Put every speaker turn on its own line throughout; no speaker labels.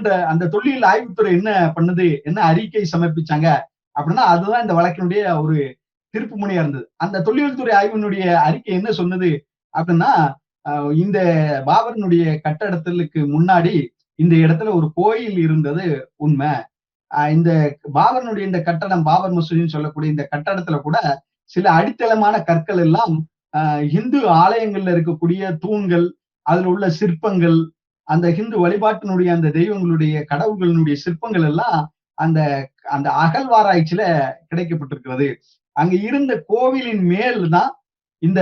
நீதிமன்ற அந்த தொழில் ஆய்வுத்துறை என்ன பண்ணுது என்ன அறிக்கை சமர்ப்பிச்சாங்க அப்படின்னா அதுதான் இந்த வழக்கினுடைய ஒரு திருப்பு முனையா இருந்தது. அந்த தொழில்துறை ஆய்வினுடைய அறிக்கை என்ன சொன்னது அப்படின்னா இந்த பாபரனுடைய கட்டடத்திற்கு முன்னாடி இந்த இடத்துல ஒரு கோயில் இருந்தது உண்மை. இந்த பாபரனுடைய இந்த கட்டடம் பாபர் மசூதின்னு சொல்லக்கூடிய இந்த கட்டடத்துல கூட சில அடித்தளமான கற்கள் எல்லாம் இந்து ஆலயங்கள்ல இருக்கக்கூடிய தூண்கள் அதுல உள்ள சிற்பங்கள் அந்த ஹிந்து வழிபாட்டினுடைய அந்த தெய்வங்களுடைய கடவுள்களினுடைய சிற்பங்கள் எல்லாம் அந்த அந்த அகழ்வாராய்ச்சியில கிடைக்கப்பட்டிருக்கிறது. அங்க இருந்த கோவிலின் மேல் தான் இந்த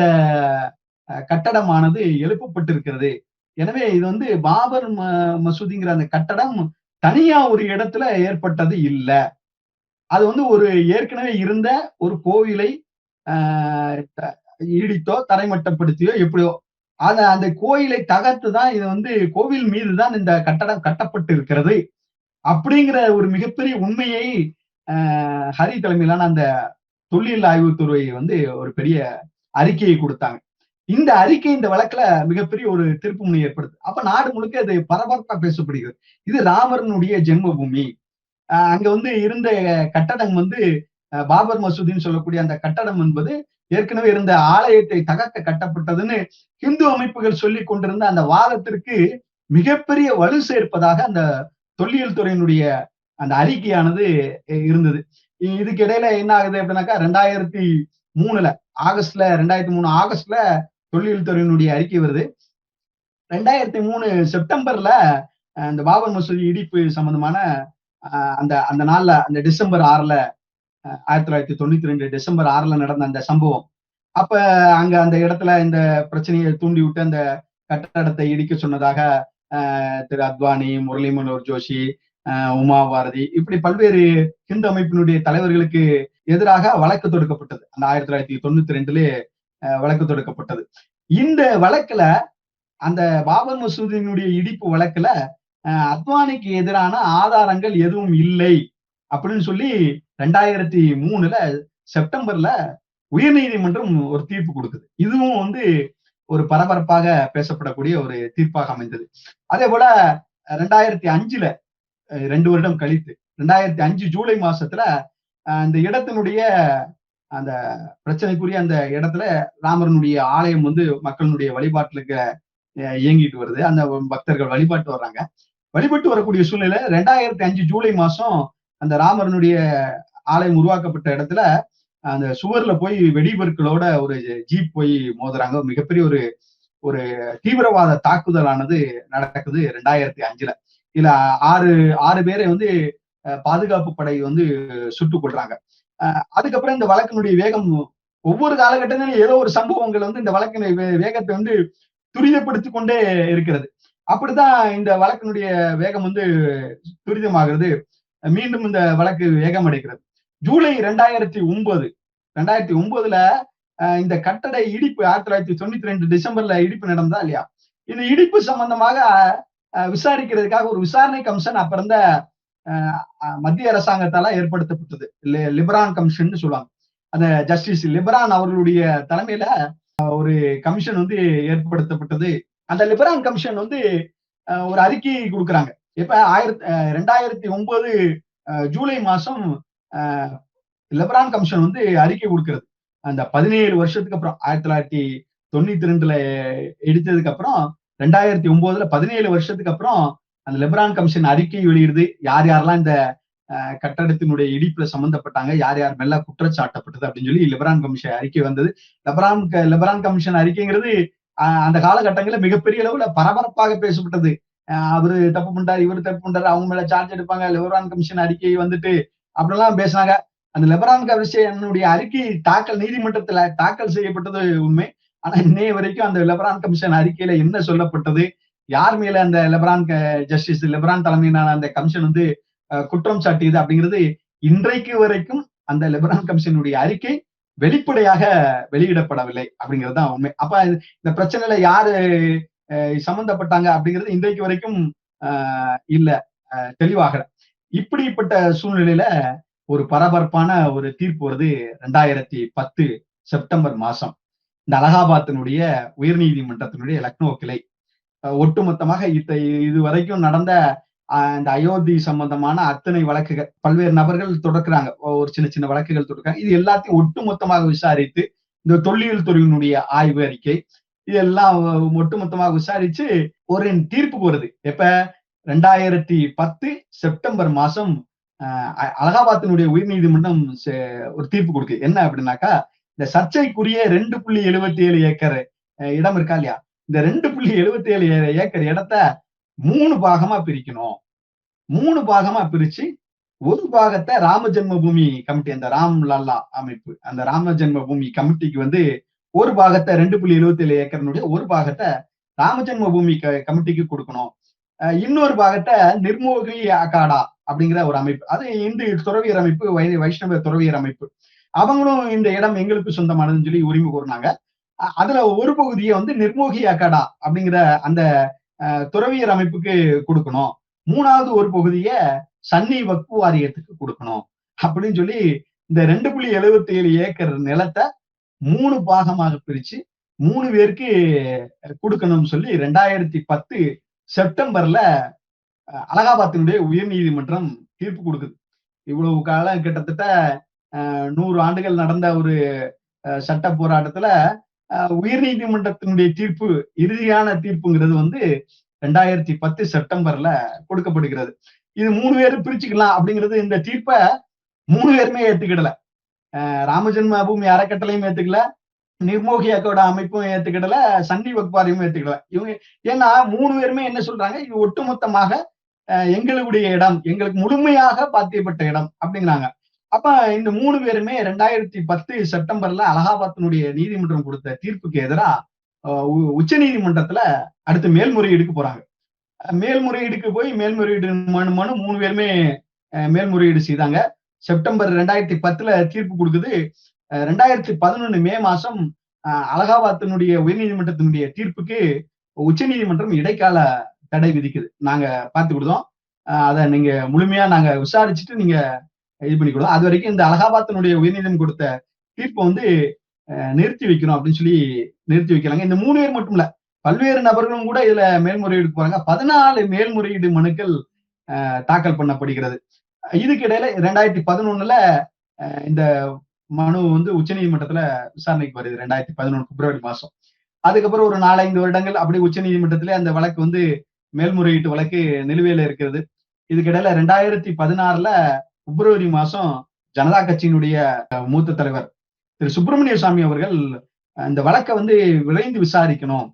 கட்டடமானது எழுப்பப்பட்டிருக்கிறது. எனவே இது வந்து பாபர் மசூதிங்கிற அந்த கட்டடம் தனியா ஒரு இடத்துல ஏற்பட்டது இல்லை. அது வந்து ஒரு ஏற்கனவே இருந்த ஒரு கோவிலை இடித்தோ தரைமட்டப்படுத்தியோ எப்படியோ அந்த அந்த கோயிலை தகர்த்து தான் இது வந்து கோவில் மீது தான் இந்த கட்டடம் கட்டப்பட்டு இருக்கிறது அப்படிங்கிற ஒரு மிகப்பெரிய உண்மையை ஹரி தலைமையிலான அந்த தொல்லியல் ஆய்வுத்துறை வந்து ஒரு பெரிய அறிக்கையை கொடுத்தாங்க. இந்த அறிக்கை இந்த வழக்குல மிகப்பெரிய ஒரு திருப்பு முனை ஏற்படுது. அப்ப நாடு முழுக்க அது பரபரப்பா பேசப்படுகிறது. இது ராமரனுடைய ஜென்மபூமி. அங்க வந்து இருந்த கட்டடம் வந்து பாபர் மசூதின்னு சொல்லக்கூடிய அந்த கட்டடம் என்பது ஏற்கனவே இருந்த ஆலயத்தை தகர்க்க கட்டப்பட்டதுன்னு இந்து அமைப்புகள் சொல்லி கொண்டிருந்த அந்த வாதத்திற்கு மிகப்பெரிய வலு சேர்ப்பதாக அந்த தொல்லியல் துறையினுடைய அந்த அறிக்கையானது இருந்தது. இதுக்கு இடையில என்ன ஆகுது அப்படின்னாக்கா ரெண்டாயிரத்தி மூணுல ஆகஸ்ட்ல ரெண்டாயிரத்தி மூணு ஆகஸ்ட்ல தொல்லியல் துறையினுடைய அறிக்கை வருது. ரெண்டாயிரத்தி மூணு செப்டம்பர்ல அந்த பாபர் மசூதி இடிப்பு சம்பந்தமான அந்த அந்த நாள்ல அந்த டிசம்பர் ஆறுல ஆயிரத்தி தொள்ளாயிரத்தி தொண்ணூத்தி ரெண்டு டிசம்பர் ஆறுல நடந்த அந்த சம்பவம். அப்ப அங்க அந்த இடத்துல இந்த பிரச்சனையை தூண்டி விட்டு அந்த கட்டடத்தை இடிக்க சொன்னதாக திரு அத்வானி முரளி மனோர் ஜோஷி உமா பாரதி இப்படி பல்வேறு ஹிந்து அமைப்பினுடைய தலைவர்களுக்கு எதிராக வழக்கு தொடுக்கப்பட்டது. அந்த ஆயிரத்தி தொள்ளாயிரத்தி தொண்ணூத்தி ரெண்டுலே வழக்கு தொடுக்கப்பட்டது. இந்த வழக்குல அந்த பாபர் மசூதியினுடைய இடிப்பு வழக்குல அத்வானிக்கு எதிரான ஆதாரங்கள் எதுவும் இல்லை அப்படின்னு சொல்லி ரெண்டாயிரத்தி மூணுல செப்டம்பர்ல உயர்நீதிமன்றம் ஒரு தீர்ப்பு கொடுக்குது. இதுவும் வந்து ஒரு பரபரப்பாக பேசப்படக்கூடிய ஒரு தீர்ப்பாக அமைந்தது. அதே போல ரெண்டாயிரத்தி அஞ்சுல ரெண்டு வருடம் கழித்து ரெண்டாயிரத்தி அஞ்சு ஜூலை மாசத்துல அந்த இடத்தினுடைய அந்த பிரச்சனைக்குரிய அந்த இடத்துல ராமரனுடைய ஆலயம் வந்து மக்களுடைய வழிபாட்டுக்கு இயங்கிட்டு வருது. அந்த பக்தர்கள் வழிபாட்டு வர்றாங்க. வழிபட்டு வரக்கூடிய சூழ்நிலை ரெண்டாயிரத்தி அஞ்சு ஜூலை மாசம் அந்த ராமரனுடைய ஆலயம் உருவாக்கப்பட்ட இடத்துல அந்த சுவர்ல போய் வெடிபொருட்களோட ஒரு ஜீப் போய் மோதுறாங்க. மிகப்பெரிய ஒரு ஒரு தீவிரவாத தாக்குதலானது நடக்குது ரெண்டாயிரத்தி அஞ்சுல. இதுல ஆறு ஆறு பேரை வந்து பாதுகாப்பு படை வந்து சுட்டுக் கொள்றாங்க அதுக்கப்புறம் இந்த வழக்கினுடைய வேகம் ஒவ்வொரு காலகட்டத்திலும் ஏதோ ஒரு சம்பவங்கள் வந்து இந்த வழக்கின் வேகத்தை வந்து துரிதப்படுத்தி கொண்டே இருக்கிறது. அப்படித்தான் இந்த வழக்கினுடைய வேகம் வந்து துரிதமாகிறது. மீண்டும் இந்த வழக்கு வேகம் அடைகிறது ஜூலை ரெண்டாயிரத்தி ஒன்பது. ரெண்டாயிரத்தி ஒன்பதுல இந்த கட்டட இடிப்பு ஆயிரத்தி தொள்ளாயிரத்தி தொண்ணூத்தி ரெண்டு டிசம்பர்ல இடிப்பு நடந்தா இல்லையா? இந்த இடிப்பு சம்பந்தமாக விசாரிக்கிறதுக்காக ஒரு விசாரணை கமிஷன் அப்ப இருந்த மத்திய அரசாங்கத்தால ஏற்படுத்தப்பட்டது. லிபரான் கமிஷன் சொல்லுவாங்க. அந்த ஜஸ்டிஸ் லிபரான் அவர்களுடைய தலைமையில ஒரு கமிஷன் வந்து ஏற்படுத்தப்பட்டது. அந்த லிபரான் கமிஷன் வந்து ஒரு அறிக்கை கொடுக்குறாங்க. இப்ப ஆயிரத்தி ரெண்டாயிரத்தி ஒன்பது ஜூலை மாசம் லெபரான் கமிஷன் வந்து அறிக்கை கொடுக்கிறது. அந்த பதினேழு வருஷத்துக்கு அப்புறம் ஆயிரத்தி தொள்ளாயிரத்தி தொண்ணூத்தி ரெண்டுல எடுத்ததுக்கு அப்புறம் ரெண்டாயிரத்தி ஒன்பதுல பதினேழு வருஷத்துக்கு அப்புறம் அந்த லெபரான் கமிஷன் அறிக்கை வெளியிடுது. யார் யாரெல்லாம் இந்த கட்டடத்தினுடைய இடிப்புல சம்பந்தப்பட்டாங்க யார் யார் மேல குற்றச்சாட்டப்பட்டது அப்படின்னு சொல்லி லெபரான் கமிஷன் அறிக்கை வந்தது. லெபரான் லெபரான் கமிஷன் அறிக்கைங்கிறது அந்த காலகட்டங்களில் மிகப்பெரிய அளவுல பரபரப்பாக பேசப்பட்டது. அவரு தப்பு பண்றாரு இவரு தப்பு பண்றாரு அவங்க மேல சார்ஜ் எடுப்பாங்க. லெபரான் கமிஷன் அறிக்கை வந்துட்டு அப்படிலாம் பேசினாங்க. அந்த லெபரான் கமிஷனுடைய அறிக்கை தாக்கல் நீதிமன்றத்துல தாக்கல் செய்யப்பட்டது உண்மை. ஆனா இன்னைய வரைக்கும் அந்த லெபரான் கமிஷன் அறிக்கையில என்ன சொல்லப்பட்டது? யார் மேல அந்த லெபரான் ஜஸ்டிஸ் லெபரான் தலைமையிலான அந்த கமிஷன் வந்து குற்றம் சாட்டியது அப்படிங்கிறது இன்றைக்கு வரைக்கும் அந்த லெபரான் கமிஷனுடைய அறிக்கை வெளிப்படையாக வெளியிடப்படவில்லை அப்படிங்கிறது தான் உண்மை. அப்ப இந்த பிரச்சனையில யாரு சம்பந்தப்பட்டாங்க அப்படிங்கிறது இன்றைக்கு வரைக்கும் இல்ல தெளிவாகல. இப்படிப்பட்ட சூழ்நிலையில ஒரு பரபரப்பான ஒரு தீர்ப்பு வருது ரெண்டாயிரத்தி பத்து செப்டம்பர் மாசம். இந்த அலகாபாத்தினுடைய உயர்நீதிமன்றத்தினுடைய லக்னோ கிளை. ஒட்டுமொத்தமாக இத்த இது வரைக்கும் நடந்த இந்த அயோத்தி சம்பந்தமான அத்தனை வழக்குகள் பல்வேறு நபர்கள் தொடக்குறாங்க ஒரு சின்ன சின்ன வழக்குகள் தொடக்கிறாங்க இது எல்லாத்தையும் ஒட்டுமொத்தமாக விசாரித்து இந்த தொல்லியல் துறையினுடைய ஆய்வு அறிக்கை இதெல்லாம் ஒட்டுமொத்தமாக விசாரிச்சு ஒரு தீர்ப்புக்கு வருது. எப்ப? ரெண்டாயிரத்தி பத்து செப்டம்பர் மாசம் அலகாபாத்தினுடைய உயர்நீதிமன்றம் ஒரு தீர்ப்பு கொடுக்கு. என்ன அப்படின்னாக்கா இந்த சர்ச்சைக்குரிய ரெண்டு புள்ளி எழுபத்தி ஏழு ஏக்கர் இடம் இருக்கா இல்லையா? இந்த ரெண்டு புள்ளி எழுபத்தி ஏழு ஏக்கர் இடத்த மூணு பாகமா பிரிக்கணும். மூணு பாகமா பிரிச்சு ஒரு பாகத்தை ராம ஜென்மபூமி கமிட்டி அந்த ராம் லல்லா அமைப்பு அந்த ராம ஜென்மபூமி கமிட்டிக்கு வந்து ஒரு பாகத்தை ரெண்டு புள்ளி எழுபத்தி ஏழு ஏக்கர்னுடைய ஒரு பாகத்தை ராம ஜென்மபூமி கமிட்டிக்கு கொடுக்கணும். இன்னொரு பாகத்தை நிர்மோகி அகாடா அப்படிங்கிற ஒரு அமைப்பு. அது இந்து துறவியர் அமைப்பு வை வைஷ்ணவ துறவியர் அமைப்பு. அவங்களும் இந்த இடம் எங்களுக்கு சொந்தமானதுன்னு சொல்லி உரிமை கூறினாங்க அதுல ஒரு பகுதியை வந்து நிர்மோகி அகாடா அப்படிங்கிற அந்த துறவியர் அமைப்புக்கு கொடுக்கணும். மூணாவது ஒரு பகுதியை சன்னி வக்பு வாரியத்துக்கு கொடுக்கணும் அப்படின்னு சொல்லி இந்த ரெண்டு புள்ளி எழுபத்தி ஏழு ஏக்கர் நிலத்தை மூணு பாகமாக பிரிச்சு மூணு பேருக்கு கொடுக்கணும்னு சொல்லி ரெண்டாயிரத்தி பத்து செப்டம்பர்ல அலகாபாத்தினுடைய உயர் நீதிமன்றம் தீர்ப்பு கொடுக்குது. இவ்வளவு காலம் கிட்டத்தட்ட நூறு ஆண்டுகள் நடந்த ஒரு சட்ட போராட்டத்துல உயர் நீதிமன்றத்தினுடைய தீர்ப்பு இறுதியான தீர்ப்புங்கிறது வந்து ரெண்டாயிரத்தி பத்து செப்டம்பர்ல கொடுக்கப்படுகிறது. இது மூணு பேரும் பிரிச்சுக்கலாம் அப்படிங்கிறது இந்த தீர்ப்பை மூணு பேருமே ஏத்துக்கிடல. ராமஜென்ம பூமி அறக்கட்டளையும் ஏத்துக்கல. நிர்மோகியாக்கோட அமைப்பும் ஏத்துக்கிடல சண்டி வகுப்பாரையும் ஏத்துக்கிடல. இவங்க ஏன்னா மூணு பேருமே என்ன சொல்றாங்க? இது ஒட்டுமொத்தமாக எங்களுடைய இடம் எங்களுக்கு முழுமையாக பாத்தியப்பட்ட இடம் அப்படிங்கிறாங்க. அப்ப இந்த மூணு பேருமே ரெண்டாயிரத்தி பத்து செப்டம்பர்ல அலகாபாத்தினுடைய நீதிமன்றம் கொடுத்த தீர்ப்புக்கு எதிராக உச்ச நீதிமன்றத்துல அடுத்து மேல்முறையீடுக்கு போறாங்க. மேல்முறையீடுக்கு போய் மேல்முறையீடு மனு மனு மூணு பேருமே மேல்முறையீடு செய்தாங்க. செப்டம்பர் ரெண்டாயிரத்தி பத்துல தீர்ப்பு கொடுக்குது. ரெண்டாயிரத்தி பதினொன்னு மே மாசம் அலகாபாத்தினுடைய உயர்நீதிமன்றத்தினுடைய தீர்ப்புக்கு உச்ச நீதிமன்றம் இடைக்கால தடை விதிக்குது. நாங்க பார்த்து கொடுத்தோம் அதை நீங்க முழுமையா நாங்க விசாரிச்சுட்டு நீங்க இது பண்ணி கொடுத்தோம் அது வரைக்கும் இந்த அலகாபாத்தினுடைய உயர்நீதிமன்றம் கொடுத்த தீர்ப்பை வந்து நிறுத்தி வைக்கணும் அப்படின்னு சொல்லி நிறுத்தி வைக்கிறாங்க இந்த மூணு பேர் மட்டும் இல்ல பல்வேறு நபர்களும் கூட இதுல மேல்முறையீடு போறாங்க. பதினாலு மேல்முறையீடு மனுக்கள் தாக்கல் பண்ணப்படுகிறது. இதுக்கு இடையில ரெண்டாயிரத்தி பதினொன்னுல இந்த மனு வந்து உச்ச நீதிமன்றத்துல விசாரணைக்கு வருது ரெண்டாயிரத்தி பதினொன்று பிப்ரவரி மாசம். அதுக்கப்புறம் ஒரு நாலஞ்சு வருடங்கள் அப்படி உச்ச நீதிமன்றத்துல அந்த வழக்கு வந்து மேல்முறையீட்டு வழக்கு நிலுவையில இருக்கிறது. இதுக்கிடையில ரெண்டாயிரத்தி பதினாறுல பிப்ரவரி மாசம் ஜனதா கட்சியினுடைய மூத்த தலைவர் திரு சுப்பிரமணிய சாமி அவர்கள் இந்த வழக்கை வந்து விரைந்து விசாரிக்கணும்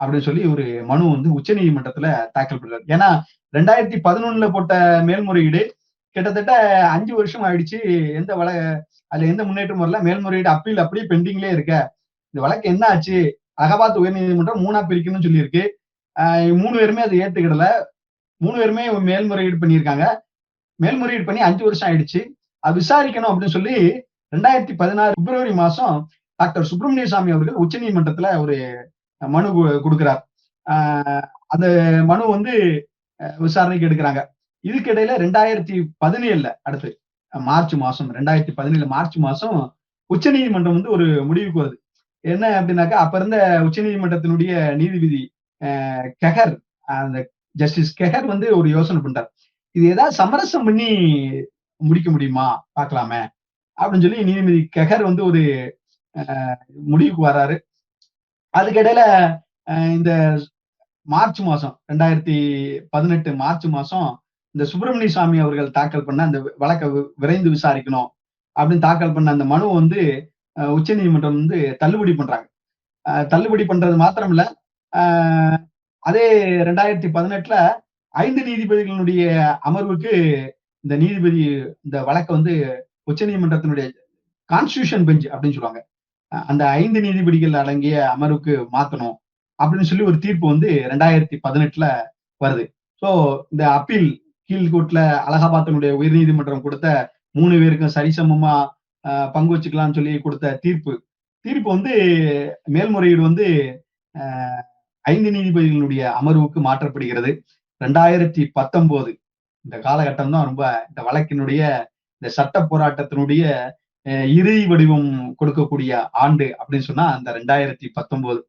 அப்படின்னு சொல்லி ஒரு மனு வந்து உச்ச நீதிமன்றத்துல தாக்கல் பண்றாரு. ஏன்னா ரெண்டாயிரத்தி பதினொன்னுல போட்ட மேல்முறையீடு கிட்டத்தட்ட அஞ்சு வருஷம் ஆயிடுச்சு. எந்த வழ அதுல எந்த முன்னேற்றம் வரல. மேல்முறையீடு அப்பீல் அப்படியே பெண்டிங்லேயே இருக்க. இந்த வழக்கு என்ன ஆச்சு? அகபாத் உயர்நீதிமன்றம் மூணா பிரிக்கணும்னு சொல்லியிருக்கு. மூணு பேருமே அதை ஏத்துக்கிடல. மூணு பேருமே மேல்முறையீடு பண்ணியிருக்காங்க. மேல்முறையீடு பண்ணி அஞ்சு வருஷம் ஆயிடுச்சு. அது விசாரிக்கணும் அப்படின்னு சொல்லி ரெண்டாயிரத்தி பதினாறு பிப்ரவரி மாசம் டாக்டர் சுப்பிரமணிய சாமி அவர்கள் உச்ச நீதிமன்றத்துல ஒரு மனு கொடுக்கிறார். அந்த மனு வந்து விசாரணைக்கு எடுக்கிறாங்க. இதுக்கு இடையில ரெண்டாயிரத்தி பதினேழுல அடுத்து மார்ச் மாசம் ரெண்டாயிரத்தி பதினேழு மார்ச் மாசம் உச்ச நீதிமன்றம் வந்து ஒரு முடிவுக்கு வருது. என்ன அப்படின்னாக்கா அப்ப இருந்த உச்ச நீதிமன்றத்தினுடைய நீதிபதி கெஹர் அந்த ஜஸ்டிஸ் கெஹர் வந்து ஒரு யோசனை பண்றார். இது ஏதாவது சமரசம் பண்ணி முடிக்க முடியுமா? பார்க்கலாமே. அப்படின்னு சொல்லி நீதிபதி கெஹர் வந்து ஒரு முடிவுக்கு வர்றாரு அதுக்கிடையில இந்த மார்ச் மாசம் ரெண்டாயிரத்தி பதினெட்டு மார்ச் மாசம் இந்த சுப்பிரமணிய சுவாமி அவர்கள் தாக்கல் பண்ண அந்த வழக்கை விரைந்து விசாரிக்கணும் அப்படின்னு தாக்கல் பண்ண அந்த மனு வந்து உச்ச நீதிமன்றம் வந்து தள்ளுபடி பண்றாங்க. தள்ளுபடி பண்றது மாத்திரம் இல்ல அதே ரெண்டாயிரத்தி பதினெட்டுல ஐந்து நீதிபதிகளுடைய அமர்வுக்கு இந்த நீதிபதி இந்த வழக்கை வந்து உச்ச நீதிமன்றத்தினுடைய கான்ஸ்டியூஷன் பெஞ்ச் அப்படின்னு சொல்லுவாங்க. அந்த ஐந்து நீதிபதிகள் அடங்கிய அமர்வுக்கு மாத்தணும் அப்படின்னு சொல்லி ஒரு தீர்ப்பு வந்து ரெண்டாயிரத்தி பதினெட்டுல வருது. ஸோ இந்த அப்பீல் கீழ்கோட்ல அலகாபாத்தினுடைய உயர்நீதிமன்றம் கொடுத்த மூணு பேருக்கும் சரிசமமா பங்கு வச்சுக்கலாம்னு சொல்லி கொடுத்த தீர்ப்பு. தீர்ப்பு வந்து மேல்முறையீடு வந்து ஐந்து நீதிபதிகளுடைய அமர்வுக்கு மாற்றப்படுகிறது. ரெண்டாயிரத்தி பத்தொன்பது இந்த காலகட்டம் தான் ரொம்ப இந்த வழக்கினுடைய இந்த சட்ட போராட்டத்தினுடைய இறுதி வடிவம் கொடுக்கக்கூடிய ஆண்டு அப்படின்னு சொன்னா அந்த ரெண்டாயிரத்தி பத்தொன்பது.